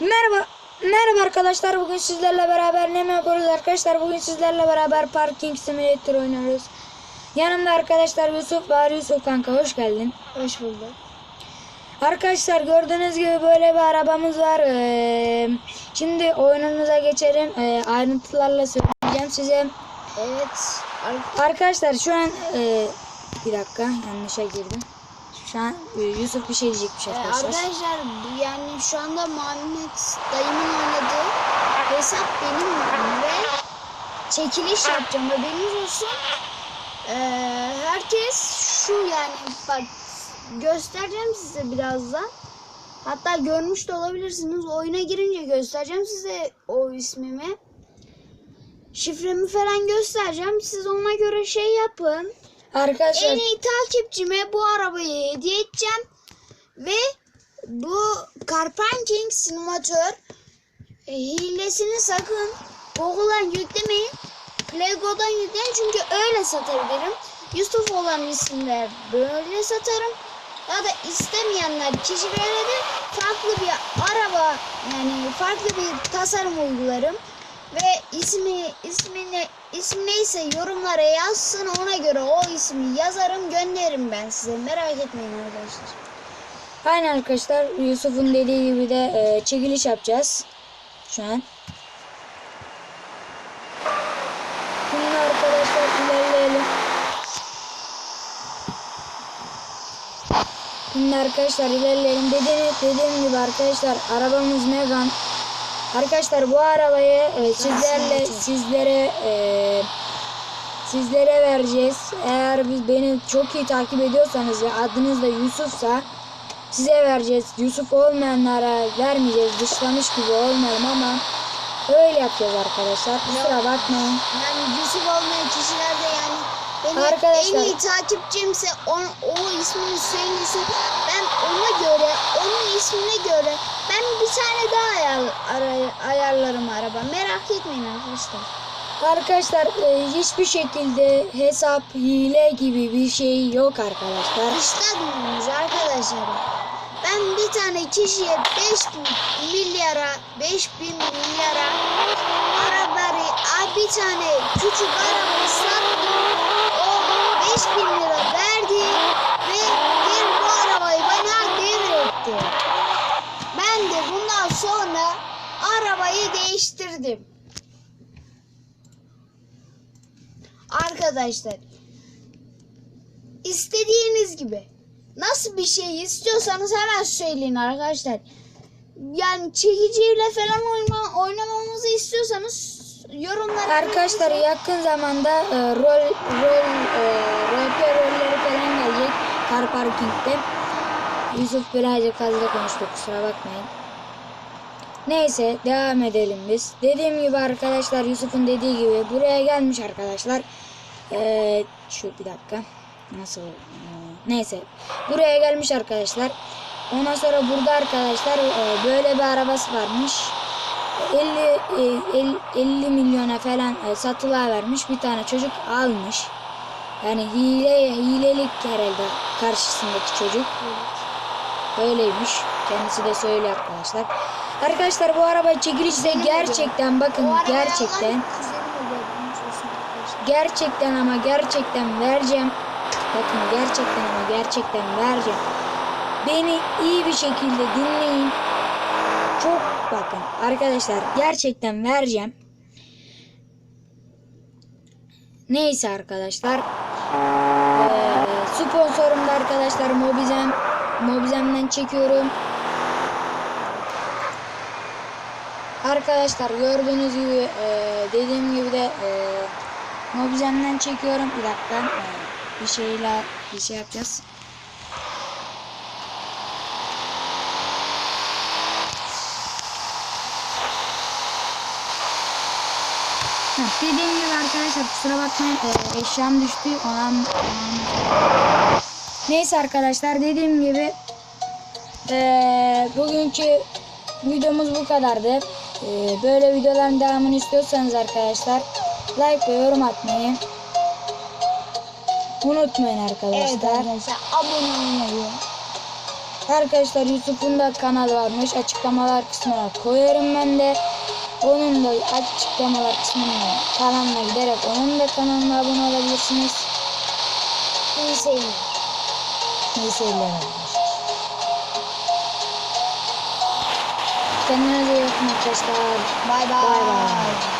Merhaba. Merhaba arkadaşlar. Bugün sizlerle beraber ne yapıyoruz arkadaşlar? Bugün sizlerle beraber Parking Simulator oynuyoruz. Yanımda arkadaşlar Yusuf var. Yusuf kanka hoş geldin. Hoş bulduk. Arkadaşlar gördüğünüz gibi böyle bir arabamız var. Ee, şimdi oyunumuza geçelim. Ee, ayrıntılarla söyleyeceğim size. Evet. ar- Arkadaşlar şu an e, bir dakika yanlışa girdim. Şu an e, Yusuf bir şey diyecekmiş e, arkadaşlar. arkadaşlar yani şu anda Muhammed dayımın oynadığı hesap benim ve çekiliş yapacağım haberiniz olsun. E, herkes şu yani bak göstereceğim size birazdan. Hatta görmüş de olabilirsiniz. Oyuna girince göstereceğim size o ismimi. Şifremi falan göstereceğim. Siz ona göre şey yapın. Arkadaşlar En iyi takipçime bu arabayı hediye edeceğim. Ve bu Carparking Simulator e, hilesini sakın Google'dan yüklemeyin. Playgo'dan yükleyin çünkü öyle satabilirim. Yusuf olan isimler böyle satarım. Ya da istemeyenler kişilere de farklı bir araba yani farklı bir tasarım uygularım. Ve ismi ismini ismi neyse yorumlara yazsın ona göre o ismi yazarım gönderirim ben size merak etmeyin arkadaşlar. Aynen arkadaşlar Yusuf'un dediği gibi de e, çekiliş yapacağız. Şu an. Şimdi arkadaşlar ilerleyelim. Şimdi arkadaşlar ilerleyelim. Dediğim, dediğim gibi arkadaşlar arabamız Megan. Arkadaşlar bu arabayı e, sizlerle sizlere e, sizlere vereceğiz. Eğer biz beni çok iyi takip ediyorsanız ve adınız da Yusuf'sa size vereceğiz. Yusuf olmayanlara vermeyeceğiz. Dışlamış gibi olmayalım ama öyle yapacağız arkadaşlar. Kusura bakmayın. Yani Yusuf olmayan kişiler de yani benim Arkadaşlar- en iyi takipçimse o, o ismini söylesin. Ben ona göre, onun ismine göre ben bir tane daha ayar, ara- ayarlarım araba. Merak etmeyin arkadaşlar. Arkadaşlar e, hiçbir şekilde hesap hile gibi bir şey yok arkadaşlar. Dışladınız arkadaşlar. Ben bir tane kişiye 5 milyara, 5000 milyara arabayı, bir tane küçük araba sattım. O 5000 lira verdi ve bir bu arabayı bana devretti. Ben de bundan sonra arabayı değiştirdim. Arkadaşlar istediğiniz gibi nasıl bir şey istiyorsanız hemen söyleyin arkadaşlar. Yani çekiciyle falan oyna, oynamamızı istiyorsanız yorumlara Arkadaşlar yakın zamanda e, rol rol e, RP rolleri falan gelecek car parking'de. Yusuf birazcık fazla konuştu kusura bakmayın. Neyse devam edelim biz. Dediğim gibi arkadaşlar Yusuf'un dediği gibi buraya gelmiş arkadaşlar. E, şu bir dakika. Nasıl? e, neyse. Buraya gelmiş arkadaşlar. Ondan sonra burada arkadaşlar e, böyle bir arabası varmış. 50 e, el- 50 milyona falan e, satılığa vermiş bir tane çocuk almış. Yani hile hilelik herhalde karşısındaki çocuk. Öyleymiş. Kendisi de söylüyor arkadaşlar. Arkadaşlar bu araba çekilişse gerçekten bakın gerçekten gerçekten ama gerçekten vereceğim. Bakın gerçekten ama gerçekten vereceğim. Beni iyi bir şekilde dinleyin. Çok bakın arkadaşlar gerçekten vereceğim. Neyse arkadaşlar. Ee, sponsorum da arkadaşlar Mobizem. Mobizem'den çekiyorum. Arkadaşlar gördüğünüz gibi e, dediğim gibi de e, çekiyorum. Bir dakika. e, bir şeyler bir şey yapacağız. Heh, Dediğim gibi arkadaşlar kusura bakmayın e, eşyam düştü ona, ona- Neyse arkadaşlar dediğim gibi e, bugünkü videomuz bu kadardı. E, böyle videoların devamını istiyorsanız arkadaşlar like ve yorum atmayı unutmayın Evet arkadaşlar. arkadaşlar abone olmayı. Arkadaşlar Yusuf'un da kanalı varmış. Açıklamalar kısmına koyarım ben de. Onun da açıklamalar kısmına kanalına giderek onun da kanalına abone olabilirsiniz. İyi seyirler. İyi seyirler arkadaşlar. Kendinize iyi bakın arkadaşlar. Bay bay.